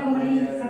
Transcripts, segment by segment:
Glória.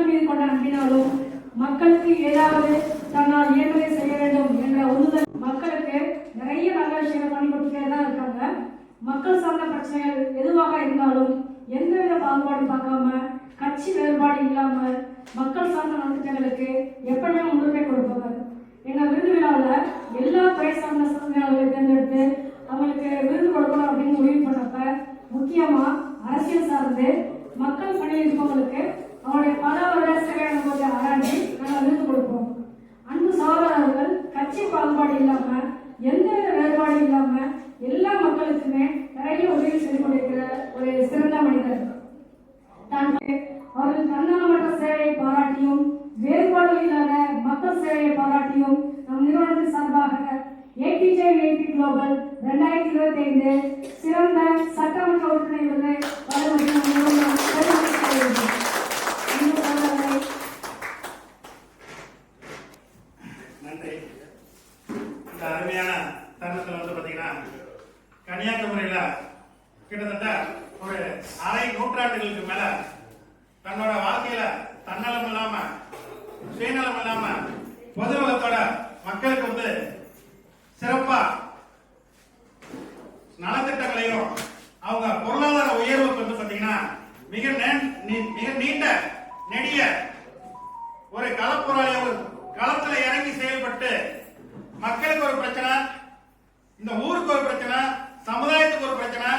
மக்கள் மீது கொண்ட நம்பினாலும் மக்களுக்கு ஏதாவது தன்னால் இயன்றதை செய்ய வேண்டும் என்ற உந்துதல் மக்களுக்கு நிறைய நல்ல விஷயங்கள் பண்ணி கொடுத்துட்டே தான் இருக்காங்க. மக்கள் சார்ந்த பிரச்சனைகள் எதுவாக இருந்தாலும் எந்தவித பாகுபாடும் பார்க்காம கட்சி வேறுபாடு இல்லாமல் மக்கள் சார்ந்த நலத்திட்டங்களுக்கு எப்பவுமே முன்னுரிமை கொடுப்பவர் எங்கள் விருது விழாவில் எல்லா துறை சார்ந்த சாதனையாளர்களை தேர்ந்தெடுத்து அவங்களுக்கு விருது கொடுக்கணும் அப்படின்னு முடிவு பண்ணப்ப முக்கியமாக அரசியல் சார்ந்து மக்கள் பணியில் இருப்பவங்களுக்கு அவருடைய பல வருட சேவையாளர்களுடைய அராண்டை நாங்கள் இருந்து கொடுப்போம் அன்பு சகோதரர்கள் கட்சி பாகுபாடு இல்லாமல் எந்தவித வேறுபாடு இல்லாமல் எல்லா மக்களுக்குமே நிறைய உதவி செய்து கொண்டிருக்கிற ஒரு சிறந்த மனிதர். தான் அவர்கள் தன்னலமற்ற சேவையை பாராட்டியும் வேறுபாடு இல்லாத மக்கள் சேவையை பாராட்டியும் நம் நிறுவனத்தின் சார்பாக ஏடிஜே ஏபி குளோபல் ரெண்டாயிரத்தி இருபத்தி ஐந்து சிறந்த சட்டமன்ற உறுப்பினர் விருதை வழங்குவதற்கு மிக மிக நீண்ட நெடிய ஒரு களப்பொருளை ஒரு களத்துல இறங்கி செயல்பட்டு மக்களுக்கு ஒரு பிரச்சனை இந்த ஊருக்கு ஒரு பிரச்சனை சமுதாயத்துக்கு ஒரு பிரச்சனை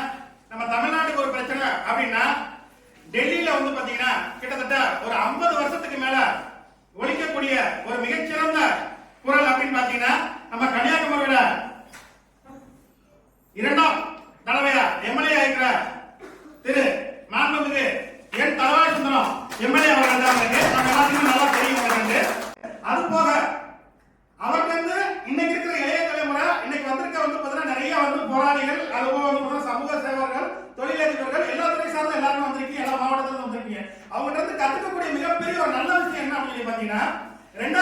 நம்ம தமிழ்நாட்டுக்கு ஒரு பிரச்சனை அப்படின்னா டெல்லியில வந்து பாத்தீங்கன்னா கிட்டத்தட்ட ஒரு ஐம்பது வருஷத்துக்கு மேல ஒழிக்கக்கூடிய ஒரு மிகச்சிறந்த குரல் அப்படின்னு பாத்தீங்கன்னா நம்ம கன்னியாகுமரியில இரண்டாம் தலைவையா எம்எல்ஏ இருக்கிற திரு மாண்புமிகு என் தலவாய் சுந்தரம். எம்எல்ஏ அவர்கள் அவங்களுக்கு நம்ம எல்லாத்துக்கும் நல்லா தெரியும் அவர்கள் அது போக அவருக்கு வந்து இன்னைக்கு இருக்கிற இளைய தலைமுறை இன்னைக்கு வந்திருக்க வந்து பார்த்தீங்கன்னா நிறைய வந்து போராளிகள் அதுபோக வந்து சமூக சேவர்கள் தொழிலதிபர்கள் எல்லா துறை சார்ந்த எல்லாருமே வந்திருக்கீங்க எல்லா மாவட்டத்திலும் வந்திருக்கீங்க. அவங்ககிட்ட இருந்து கத்துக்கக்கூடிய மிகப்பெரிய ஒரு நல்ல விஷயம் என்ன அப்படின்னு பார்த்தீங்கன்னா ரெண்டாயிரம்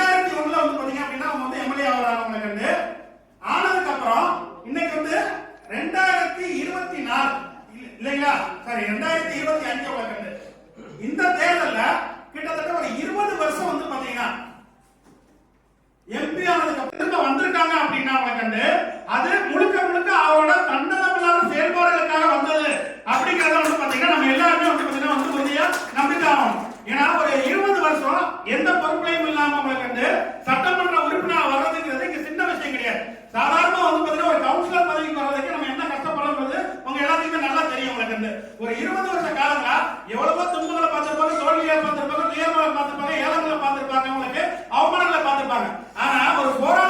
ஒரு இருபது வருஷ காலங்களா எவ்வளவோ துன்பங்களை பார்த்திருப்பாங்க தோல்வியை பார்த்திருப்பாங்க துயரங்களை பார்த்திருப்பாங்க ஏழங்களை பார்த்திருப்பாங்க அவங்களுக்கு அவமானங்களை பார்த்திருப்பாங்க. ஆனா ஒரு போராட்டம்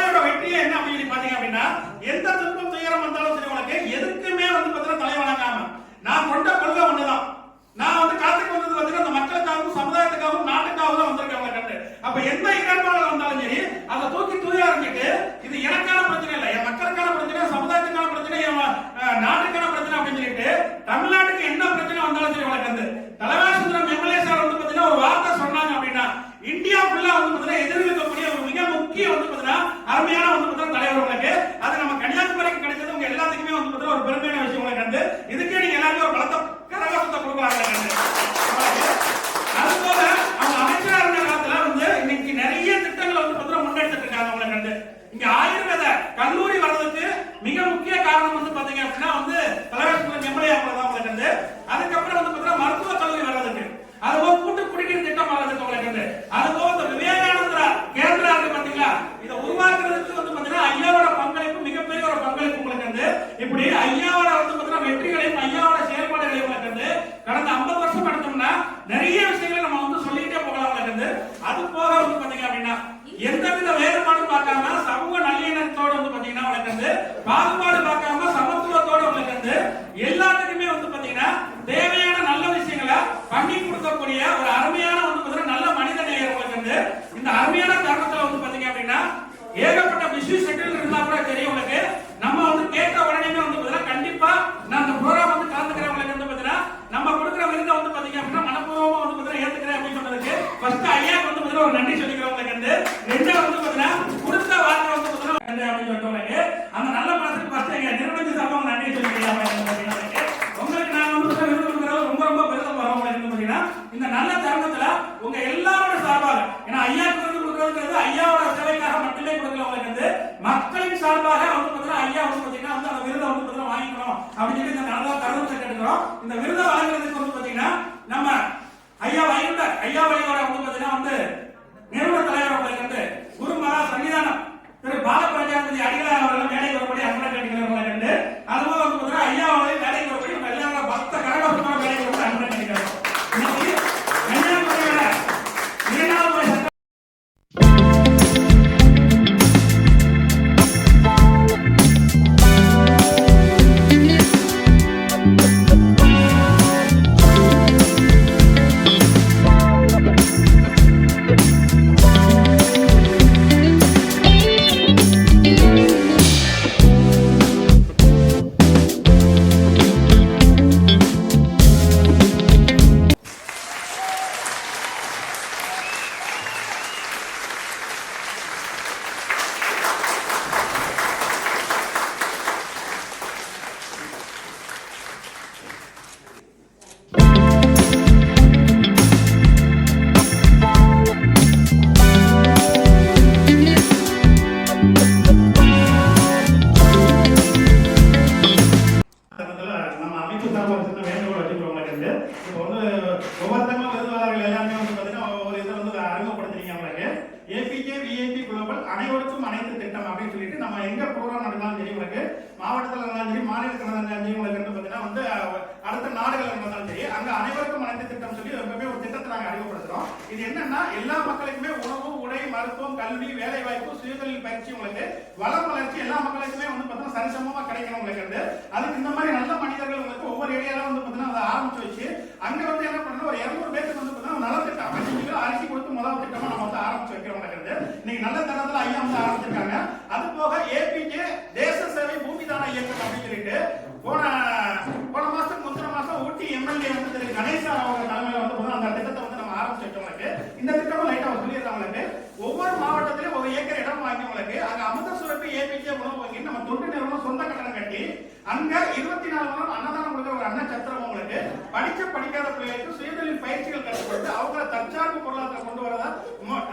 Bağırma! மக்களின் சார்பாக அவங்க பார்த்தீங்கன்னா ஐயா வந்து பார்த்தீங்கன்னா வந்து அந்த விருதை வந்து பார்த்தீங்கன்னா வாங்கிக்கணும் அப்படின்னு சொல்லி இந்த நடந்தா கருத்தை கேட்டுக்கிறோம். இந்த விருதை வழங்குறதுக்கு வந்து பார்த்தீங்கன்னா நம்ம ஐயா வாங்கிட்டார் ஐயா வழியோட வந்து பார்த்தீங்கன்னா வந்து நிறுவன தலைவர் அவர்களுக்கு வந்து குருமகா சன்னிதானம். திரு பால பிரஜாபதி அடிகளார் அவர்கள் மேடை வரும்படி அன்பளை கேட்டுக்கிறவங்களை கண்டு அதுவும் வந்து பார்த்தீங்கன்னா ஐயா அவர்கள் மேடை வரும்படி நம்ம எல்லாரும் பக்த கடவுள் மேடை வரும்படி அன்பளை ஏபிகே விஐபி குளோபல் அனைவருக்கும் அனைத்து திட்டம் அப்படின்னு சொல்லிட்டு நம்ம எங்க ப்ரோக்ராம் நடந்தாலும் சரி உங்களுக்கு மாவட்டத்தில் இருந்தாலும் சரி மாநிலத்தில் இருந்தாலும் சரி உங்களுக்கு வந்து பார்த்தீங்கன்னா வந்து அடுத்த நாடுகள் இருந்தாலும் சரி அங்க அனைவருக்கும் அனைத்து திட்டம் சொல்லி ரொம்பவே ஒரு திட்டத்தை நாங்கள் அறிமுகப்படுத்துறோம். இது என்னன்னா எல்லா மக்களுக்குமே உணவு கல்வி மருத்துவம் கல்வி வேலை வாய்ப்பு சுயதொழில் பயிற்சி உங்களுக்கு வளம் வளர்ச்சி எல்லா மக்களுக்குமே வந்து பார்த்தீங்கன்னா சரிசமமா கிடைக்கணும் உங்களுக்கு அதுக்கு இந்த மாதிரி நல்ல மனிதர்கள் உங்களுக்கு ஒவ்வொரு ஏரியால வந்து பார்த்தீங்கன்னா அதை ஆரம்பிச்சு வச்சு அங்க வந்து என்ன பண்ணணும் ஒரு இருநூறு பேருக்கு வந்து பார்த்தீங்கன்னா நலத்திட்டம் அஞ்சு கிலோ அரிசி கொடுத்து முதல் திட்டமா நம்ம வந்து ஆரம்பிச்சு வைக்கிறோம் உங்களுக்கு இன்னைக்கு நல்ல தரத்துல ஐயா வந்து ஆரம்பிச்சிருக்காங்க. அது போக ஏபிஜே தேச சேவை பூமிதான இயக்கம் அப்படின்னு சொல்லிட்டு போன போன மாசம் முந்தின மாசம் ஊட்டி எம்எல்ஏ வந்து கணேசா அவங்க தலைமையில் வந்து அந்த திட்டத்தை வந்து நம்ம ஆரம்பிச்சு வச்சவங்களுக்கு இந்த திட்டமும் லைட்டா அவர் சொல்லிடுறவங்களுக்கு ஒவ்வொரு மாவட்டத்திலும் ஒரு ஏக்கர் இடம் வாங்கியவங்களுக்கு அங்க அமுத சுரப்பி ஏபிஜே உணவு வங்கி நம்ம தொண்டு நிறுவனம் சொந்த கட்டணம் கட்டி அங்க இருபத்தி நாலு மணி நேரம் அன்னதானம் கொடுக்குற ஒரு அன்ன சத்திரம் உங்களுக்கு படிச்ச படிக்காத பிள்ளைகளுக்கு சுயதொழில் பயிற்சிகள் கற்றுக் கொடுத்து அவங்கள தற்சார்பு பொருளாதாரம் கொண்டு வரதா மோ-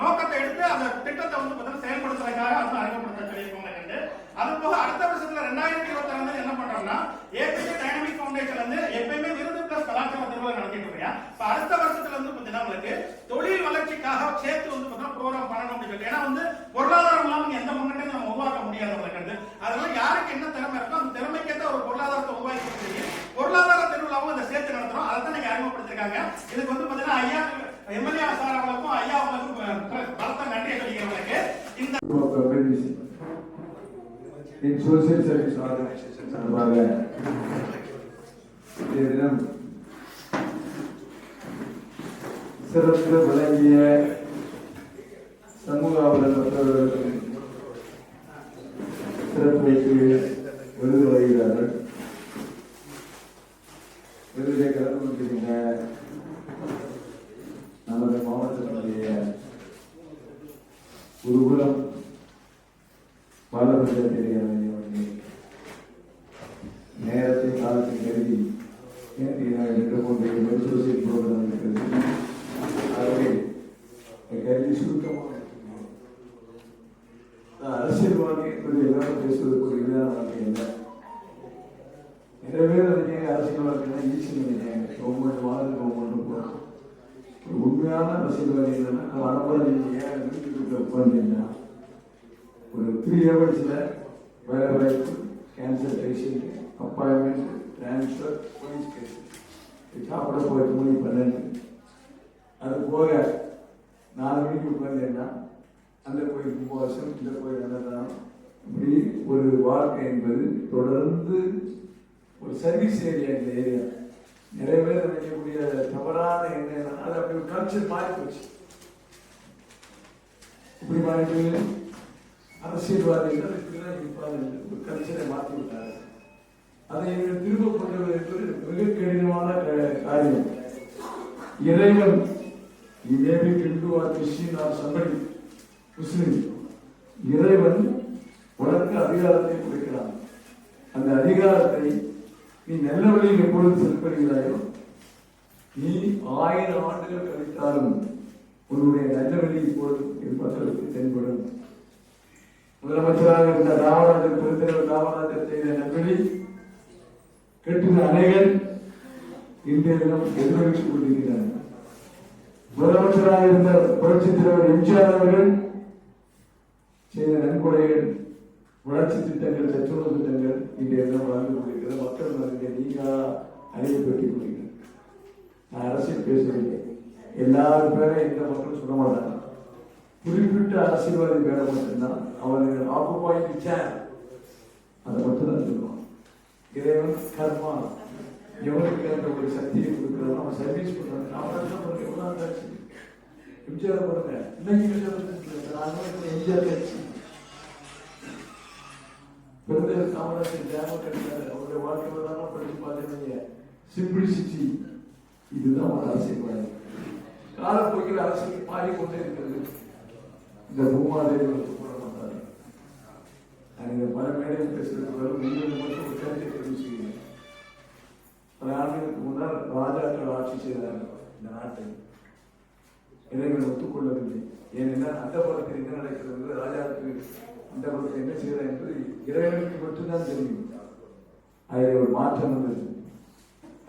நோக்கத்தை எடுத்து அந்த திட்டத்தை வந்து பார்த்தீங்கன்னா செயல்படுத்துறதுக்காக வந்து அறிமுகப்படுத்த சொல்லியிருக்கோம் எனக்கு அது போக அடுத்த வருஷத்துல ரெண்டாயிரத்தி இருபத்தி ரெண்டு என்ன பண்றோம்னா ஏபிஜே டைனமிக் ஃபவுண்டேஷன் வந்து எப்பயுமே விருது பிளஸ் கலாச்சார திருவிழா பாத்தீங்கன்னா இப்ப அடுத்த வருஷத்துல வந்து பாத்தீங்கன்னா உங்களுக்கு? தொழில் வளர்ச்சிக்காக சேர்த்து வந்து பாத்தீங்கன்னா ப்ரோக்ராம் பண்ணணும் அப்படின்னு சொல்லி ஏன்னா வந்து பொருளாதாரம் இல்லாம எந்த முன்னேற்றத்தையும் நம்ம உருவாக்க முடியாது உங்களுக்கு வந்து. அதனால யாருக்கு என்ன திறமை இருக்கோ அந்த திறமைக்கேற்ற ஒரு பொருளாதாரத்தை உருவாக்கி சொல்லி பொருளாதார திருவிழாவும் அதை சேர்த்து நடத்துறோம். அதை தான் நீங்க அறிமுகப்படுத்திருக்காங்க. இதுக்கு வந்து பாத்தீங்கன்னா ஐயா எம்எல்ஏ சார் ஐயா அவர்களுக்கும் பலத்த நன்றியை சொல்லிக்கிறேன் இந்த சார்பாக இன்றைய தினம் சிறந்து விளங்கிய சமூக ஆவலர் மற்றவர்களுக்கு சிறப்பு வைத்து விருது வருகிறார்கள் விருதை கலந்து கொண்டிருக்கின்ற நமது மாவட்டத்தினுடைய குருகுலம் பாலபத்திரத்திலே நேரத்தை காலத்தை கருதி என்று நான் மருத்துவ கொண்டிருக்கிற சோசியல் இருக்கிறது. சுருக்கமாக அரசியல்வாதி என்பது எல்லாரும் பேசுவதற்கு ஒரு இதான வார்த்தை இல்லை நிறைய பேர் நினைக்கிறேன் அரசியல்வாதினா ஈஸி நினைக்கிறாங்க கவர்மெண்ட் வாழ்ந்து கவர்மெண்ட் போகிறோம் ஒரு உண்மையான அரசியல்வாதி என்னன்னா வரம்புல நீங்கள் ஏன் வீட்டுக்கு உட்காந்தீங்கன்னா ஒரு த்ரீ ஹவர்ஸில் வேலை வாய்ப்பு cancer patient appointment transfer police case சாப்பிட போய் எட்டு மணி பன்னெண்டு அது போக நாலு மணிக்கு உட்காந்தேன்னா அந்த கோயில் கும்பவாசம் இந்த கோயில் அன்னதானம் இப்படி ஒரு வாழ்க்கை என்பது தொடர்ந்து ஒரு சர்வீஸ் ஏரியா இந்த ஏரியா நிறைய பேர் நினைக்கக்கூடிய தவறான எண்ணம் அது அப்படி ஒரு கல்ச்சர் மாறி போச்சு இப்படி மாறிட்டு அரசியல்வாதிகள் இப்படிதான் இருப்பாங்க ஒரு கல்ச்சரை மாற்றி விட்டாங்க அதை எங்கள் திரும்ப கொண்டு வருவது மிக கடினமான காரியம். இறைவன் maybe Hindu or Christian or somebody Muslim இறைவன் உனக்கு அதிகாரத்தை கொடுக்கிறான். அந்த அதிகாரத்தை நீ நல்ல வழியில் எப்பொழுது செல்படுகிறாயோ நீ ஆயிரம் ஆண்டுகள் கழித்தாலும் உன்னுடைய நல்ல வழி இப்பொழுது என் மக்களுக்கு தென்படும். முதலமைச்சராக இருந்த ராமராஜர் பெருந்தலைவர் ராமராஜர் செய்த நல்வழி கெட்டின அணைகள் இன்றைய தினம் எதிரொலித்துக் கொண்டிருக்கிறார். முதலமைச்சராக இருந்த புரட்சித் தலைவர் எம்ஜிஆர் அவர்கள் செய்த நன்கொடைகள் வளர்ச்சி திட்டங்கள் சத்துணவு திட்டங்கள் இன்றைய தினம் வழங்கி கொண்டிருக்கிறது. மக்கள் மத்திய நீங்க அறிவு பெற்றுக் நான் அரசியல் பேசவில்லை. எல்லாரும் பேரை எந்த மக்களும் சொல்ல மாட்டாங்க குறிப்பிட்ட அரசியல்வாதி பேரை மட்டும்தான் அவர்கள் ஆக்குப்பாய் சேர் அதை மட்டும்தான் சொல்லுவான் இறைவன் கர்மா எவனுக்கு அந்த ஒரு சக்தியை கொடுக்கிறோம் நம்ம சர்வீஸ் பண்றாங்க அவன் என்ன பண்ணுங்க எம்ஜிஆர் பண்ணுங்க இன்னைக்கு எம்ஜிஆர் கட்சி பெருந்தர் காமராஜர் ஜாம கட்டினார் அவருடைய வாழ்க்கையில தான் படிச்சு பார்த்தீங்க சிம்பிளிசிட்டி இதுதான் ஒரு அரசியல் காலப்போக்கில் அரசியல் மாறிக்கொண்டே இருக்கிறது இந்த பூமாதேவர்களுக்கு கூட மாட்டாரு நான் இந்த பல மேடையில் பேசுறதுக்கு வரும் நீங்கள் மட்டும் ஒரு கருத்தை பதிவு பல ஆண்டுகளுக்கு முன்னால் ராஜாக்கள் ஆட்சி செய்தார்கள் இந்த நாட்டை இறைவன் ஒத்துக்கொள்ளவில்லை. ஏனென்றால் அந்த படத்தில் என்ன நடக்கிறது ராஜாவுக்கு அந்த படத்தில் என்ன செய்கிறார் என்பது இறைவனுக்கு மட்டும்தான் தெரியும். அதில் ஒரு மாற்றம் வந்தது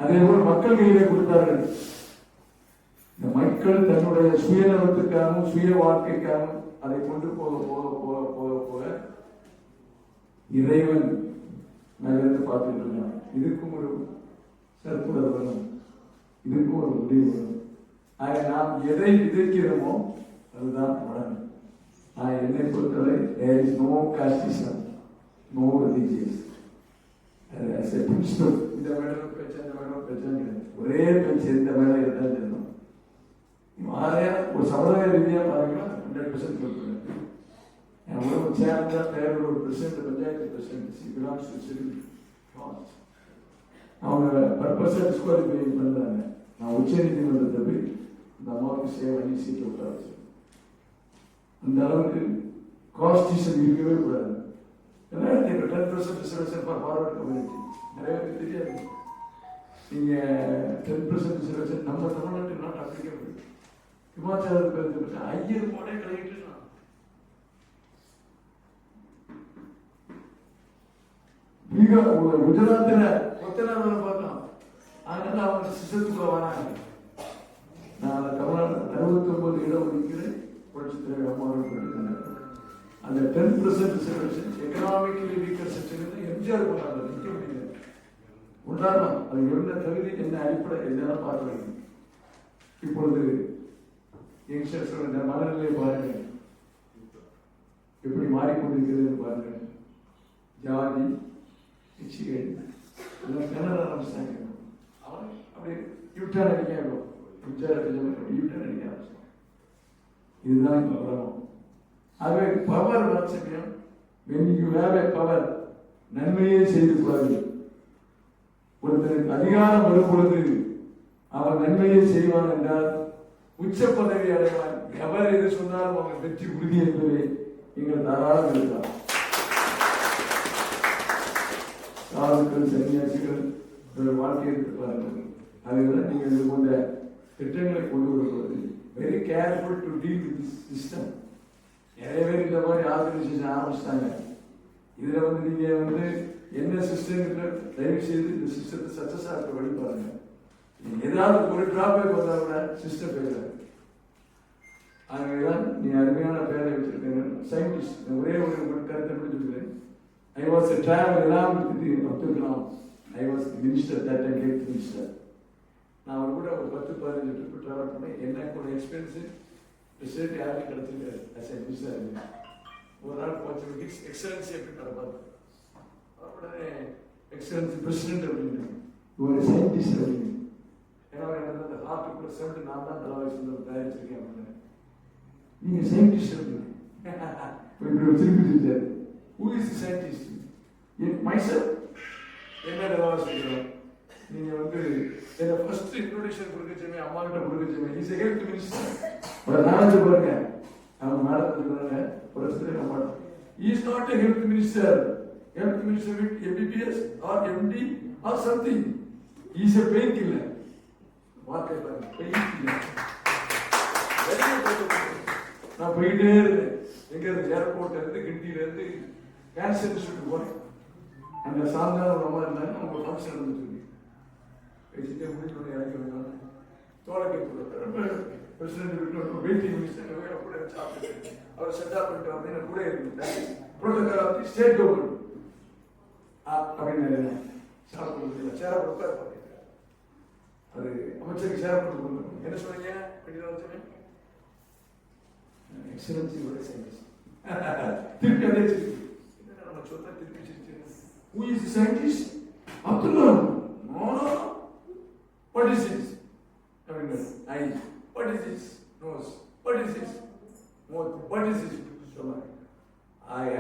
அதே போல் மக்கள் கையிலே கொடுத்தார்கள். இந்த மக்கள் தன்னுடைய சுயநலத்துக்காகவும் சுய வாழ்க்கைக்காகவும் அதை கொண்டு போக போக போக போக போக இறைவன் நகர்ந்து பார்த்துட்டு இருக்கான். இதுக்கும் ஒரு சற்புடல் வரும் இதுக்கும் ஒரு முடிவு வரும் ஆக நாம் எதை விதைக்கிறோமோ அதுதான் பலன் ஆக என்னை பொறுத்தவரை there is no casteism no religious இந்த மேடம் பேச்சு அந்த மேடம் பிரச்சனை கிடையாது ஒரே பேச்சு எந்த மேலே இருந்தாலும் சொல்லணும் மாறையா ஒரு சமுதாய ரீதியாக பாருங்கன்னா ஹண்ட்ரட் பர்சன்ட் கொடுக்குறேன் உறவு சேர்ந்த பேரோட president panchayat president belongs to civil caste அவங்க பர்பஸாக டிஸ்குவாலிஃபை பண்ணுறாங்க நான் உச்ச நீதிமன்றத்தை போய் இந்த அம்மாவுக்கு சேவை பண்ணி சீட்டை அந்த அளவுக்கு காஸ்டியூஷன் இருக்கவே கூடாது. ஏன்னா ten percent reservation for forward community நிறைய பேருக்கு தெரியாது. நீங்கள் டென் பர்சன்ட் ரிசர்வேஷன் நம்ம தமிழ்நாட்டில் நாட் அப்ளிகபிள் ஹிமாச்சலத்தில் ஐயர் போனே கிடைக்கிட்டு பீகார் குஜராத்தில் கொத்தனா வேலை பார்க்கலாம். அதனால அவங்க சிஸ்டத்துக்குள்ள வராங்க நான் தமிழ்நாடு அறுபத்தொம்பது இடம் ஒதுக்கீடு புரட்சித் தலைவர் அம்மாவோட அந்த ten percent reservation economically weaker section MGR கொண்டாடுறது நிற்க முடியாது உண்டாடலாம் அது என்ன தகுதி என்ன அடிப்படை என்னெல்லாம் வேண்டும்? இப்பொழுது யங்ஸ்டர்ஸ் மனநிலையை பாருங்கள். எப்படி மாறிக்கொண்டிருக்கிறது பாருங்கள். ஜாதி கட்சிகள் எல்லாம் கிணறு ஆரம்பிச்சாங்க அவன் அப்படியே யூட்டர்ன் அடிக்க யூட்டர் அடிக்க இதுதான் இந்த உலகம் ஆகவே பவர் வாட்சமியம் இன்னைக்கு you பவர் நன்மையே செய்து கூடாது ஒருத்தருக்கு அதிகாரம் வரும் பொழுது அவன் நன்மையை செய்வான் என்றால் உச்ச பதவி அடைவான். எவர் எது சொன்னாலும் அவன் வெற்றி உறுதி என்பதை நீங்கள் தாராளம் இருக்கலாம் சாதுக்கள் சன்னியாசிகள் இவர்கள் வாழ்க்கையை எடுத்து பாருங்கள் அதுதான் நீங்கள் இது போன்ற திட்டங்களை கொண்டு வரும்போது very careful to deal with system நிறைய பேர் இந்த மாதிரி ஆர்கனைசேஷன் ஆரம்பிச்சிட்டாங்க. இதில் வந்து நீங்கள் வந்து என்ன சிஸ்டம் தயவு செய்து இந்த சிஸ்டத்தை சக்சஸ் ஆகிற வழி பாருங்க. ஏதாவது ஒரு டிராபேக் வந்தா கூட சிஸ்டம் பேசுறாங்க ஆகவேதான் நீ அருமையான பேரை வச்சிருக்கேன் சயின்டிஸ்ட் ஒரே ஒரு கருத்தை முடிஞ்சிருக்கிறேன் ஐ வாஸ் டிராவல் எல்லாம் Abdul Kalam I was minister that time health minister நான் அவர் கூட ஒரு பத்து பதினஞ்சு ட்ரிப்பு ட்ராவல் பண்ணேன். எனக்கு ஒரு எக்ஸ்பீரியன்ஸு ரிசல்ட் யாருக்கும் கிடச்சிருக்காரு அஸ் எ மினிஸ்டர் ஒரு நாள் போச்சு. எக்ஸ் எக்ஸலன்சி எப்படி நடப்பாரு உடனே எக்ஸலன்சி பிரசிடென்ட் அப்படின்னு. ஒரு சயின்டிஸ்ட் அப்படின்னு. ஏன்னா எனக்கு அந்த ஹார்ட்டுக்குள்ள செவன்ட்டு நான் தான் தலை வயசு தயாரிச்சிருக்கேன் அப்படின்னு. நீங்கள் சயின்டிஸ்ட் அப்படின்னு. இப்படி ஒரு திருப்பி செஞ்சார் ஹூ இஸ் சயின்டிஸ்ட் மைசெல் என்ன தலை சொல்கிறோம் நீங்க வந்து என்ன ஃபர்ஸ்ட் இன்ட்ரோடக்ஷன் கொடுக்கச்சுமே அம்மா கிட்ட கொடுக்கச்சுமே இஸ் ஹெல்த் மினிஸ்டர் ஒரு நாலஞ்சு பாருங்க. அவங்க ஒரு பிரசிடென்ட் அம்மா is not a health minister health minister with MBBS or MD or something is a pain killer வார்த்தை பாருங்க பெயின் கில்லர் நான் போயிட்டே இருந்தேன் எங்க இருந்து? ஏர்போர்ட்ல இருந்து கிண்டியில இருந்து. கேன்சர் இன்ஸ்டியூட் போனேன் அங்க சாயங்காலம் ஒரு அம்மா இருந்தாங்க அவங்க ஃபங்க்ஷன் இருந்துச்சு பேசிட்டே முடிச்சு இறங்கி வந்தாங்க தோழக்கு பிரசிடென்ட் விட்டு வெயிட்டிங் மினிஸ்டர் கூட சாப்பிட்டு அவர் செட்டா பண்ணிட்டு வந்து எனக்கு கூட இருந்தாங்க புரோட்டோகால் ஆஃப் ஸ்டேட் கவர்மெண்ட் அப்படின்னு சாப்பிட்டு சேர கொடுத்தா அது அமைச்சருக்கு சேர கொடுத்து என்ன சொன்னீங்க அப்படின்னு எக்ஸலன்சி உடைய சயின்டிஸ்ட் திருப்பி அதே சிரிப்பு என்ன நம்ம சொன்னா திருப்பி சிரிச்சு who is scientist Abdul Kalam no no What is this? Terminal. Eyes. What is this? Nose. What is this? Mouth. What is this? Stomach. ஆக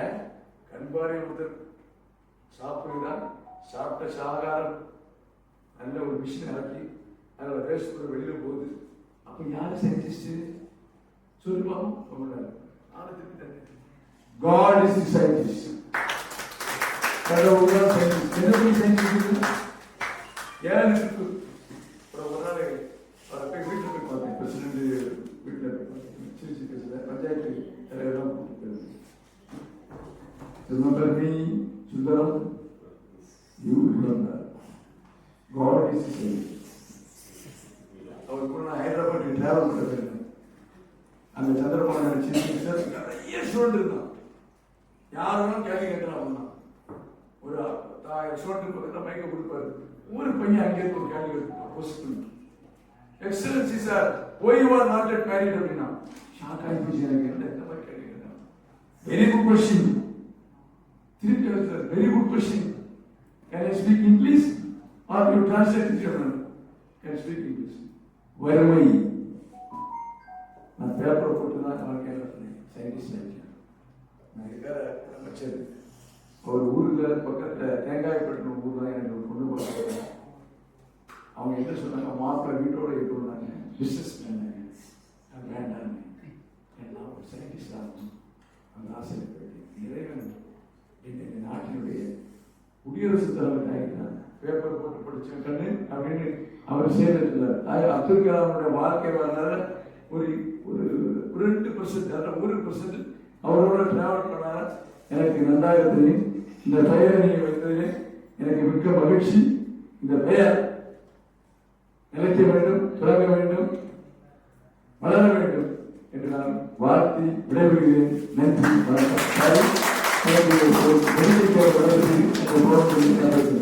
கண்பாறை ஒருத்தர் சாப்பிடுகிறார் சாப்பிட்ட சாகாரம் நல்ல ஒரு மிஷின் ஆக்கி அதில் ரேஸ்குள்ள வெளியில் போகுது அப்போ யார் சயின்டிஸ்ட் சொல்லுவாங்க சொல்றாரு காட் இஸ் தி சயின்டிஸ்ட் கடவுள் தான் சயின்டிஸ்ட் என்ன சயின்டிஸ்ட் ஏன் இருக்கு Remember me, children? You remember. God is saying. அவர் கூட நான் ஹைதராபாத் டிராவல் பண்ணிருந்தேன் அந்த சந்திரபாபு சின்ன மினிஸ்டர் நிறைய ஸ்டூடெண்ட் இருந்தான் யாரும் கேள்வி கேட்கிறான் ஒரு ஸ்டூடெண்ட் பக்கத்தில் மைக்க கொடுப்பாரு ஒரு பையன் அங்கே இருக்க ஒரு கேள்வி போஸ்ட் பண்ணி excellency sir why you are not at married அப்படின்னா ஷாக் ஆகி போச்சு எனக்கு என்ன மாதிரி கேள்வி கேட்கிறான் வெரி குட் கொஸ்டின் திருப்பி sir very good question can I speak English are you translate German can speak English வறுமை நான் பேப்பர் போட்டு தான் வாழ்க்கையில் சயின்டிஸ்ட் நான் இருக்கிற அமைச்சர்? ஒரு ஊரில் பக்கத்தில் தேங்காய்பட்டினம் ஊர் தான் எனக்கு ஒரு பொண்ணு பார்த்தாங்க அவங்க என்ன சொன்னாங்க? மாப்பிள்ளை வீட்டோட இருக்கணும்னாங்க பிஸ்னஸ் பண்ணாங்க நான் வேண்டாம். நான் ஒரு சயின்டிஸ்ட் ஆகும் அந்த ஆசை இறைவன் இந்த நாட்டினுடைய குடியரசுத் தலைவர் ஆகிட்டாங்க பேப்பர் போட்டு படிச்ச கண்ணு அப்படின்னு அவர் சேர்ந்துட்டார் அப்துல் கலாமுடைய வாழ்க்கை வரலாறு ஒரு ஒரு ரெண்டு பர்சன்ட் அதில் ஒரு பர்சன்ட் அவரோட டிராவல் பண்ணார்? எனக்கு நன்றாக தெரியும். இந்த பெயரை நீங்கள் வைத்தது எனக்கு மிக்க மகிழ்ச்சி. இந்த பெயர் நிலைக்க வேண்டும் தொடங்க வேண்டும் வளர வேண்டும் என்று நான் வாழ்த்தி விடைபெறுகிறேன். நன்றி வணக்கம். 생각을